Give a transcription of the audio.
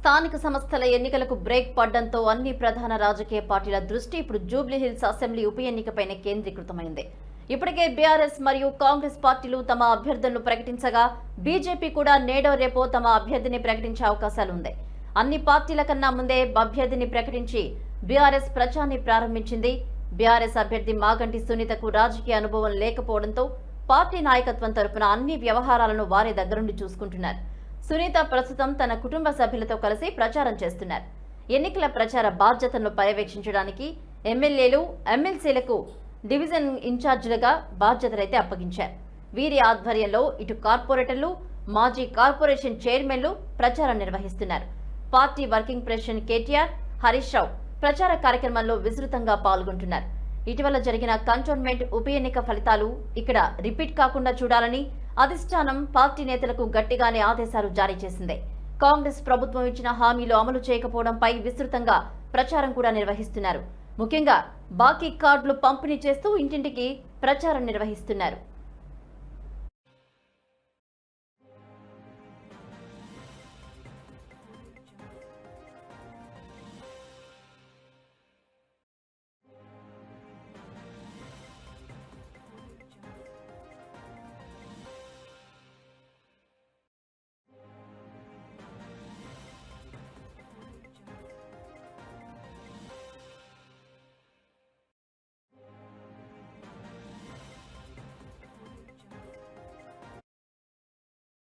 స్థానిక సంస్థల ఎన్నికలకు బ్రేక్ పడడంతో అన్ని ప్రధాన రాజకీయ పార్టీల దృష్టి ఇప్పుడు జూబ్లీహిల్స్ అసెంబ్లీ ఉప ఎన్నికపైనే కేంద్రీకృతమైంది. ఇప్పటికే బీఆర్ఎస్ మరియు కాంగ్రెస్ పార్టీలు తమ అభ్యర్థులను ప్రకటించగా బీజేపీ కూడా నేడో రేపో తమ అభ్యర్థిని ప్రకటించే అవకాశాలు ఉంది అన్ని పార్టీల కన్నా ముందే అభ్యర్థిని ప్రకటించి బీఆర్ఎస్ ప్రచారాన్ని ప్రారంభించింది. బీఆర్ఎస్ అభ్యర్థి మాగంటి సునీతకు రాజకీయ అనుభవం లేకపోవడంతో పార్టీ నాయకత్వం తరపున అన్ని వ్యవహారాలను వారి దగ్గరుండి చూసుకుంటున్నారు. సునీత ప్రస్తుతం తన కుటుంబ సభ్యులతో కలిసి ప్రచారం చేస్తున్నారు. ఎన్నికల ప్రచార బాధ్యతలను పర్యవేక్షించడానికి ఎమ్మెల్యేలు ఎమ్మెల్సీలకు డివిజన్ ఇన్ఛార్జీలుగా బాధ్యతలైతే అప్పగించారు. వీరి ఆధ్వర్యంలో ఇటు కార్పొరేటర్లు మాజీ కార్పొరేషన్ చైర్మన్లు ప్రచారం నిర్వహిస్తున్నారు. Party working president KTR Harish Rao ప్రచార కార్యక్రమంలో విస్తృతంగా పాల్గొంటున్నారు. ఇటీవల జరిగిన కంటోన్మెంట్ ఉప ఎన్నిక ఫలితాలు ఇక్కడ రిపీట్ కాకుండా చూడాలని అధిష్టానం పార్టీ నేతలకు గట్టిగానే ఆదేశాలు జారీ చేసింది. కాంగ్రెస్ ప్రభుత్వం ఇచ్చిన హామీలు అమలు చేయకపోవడంపై విస్తృతంగా ప్రచారం కూడా నిర్వహిస్తున్నారు. ముఖ్యంగా బాకీ కార్డులు పంపిణీ చేస్తూ ఇంటింటికి ప్రచారం నిర్వహిస్తున్నారు.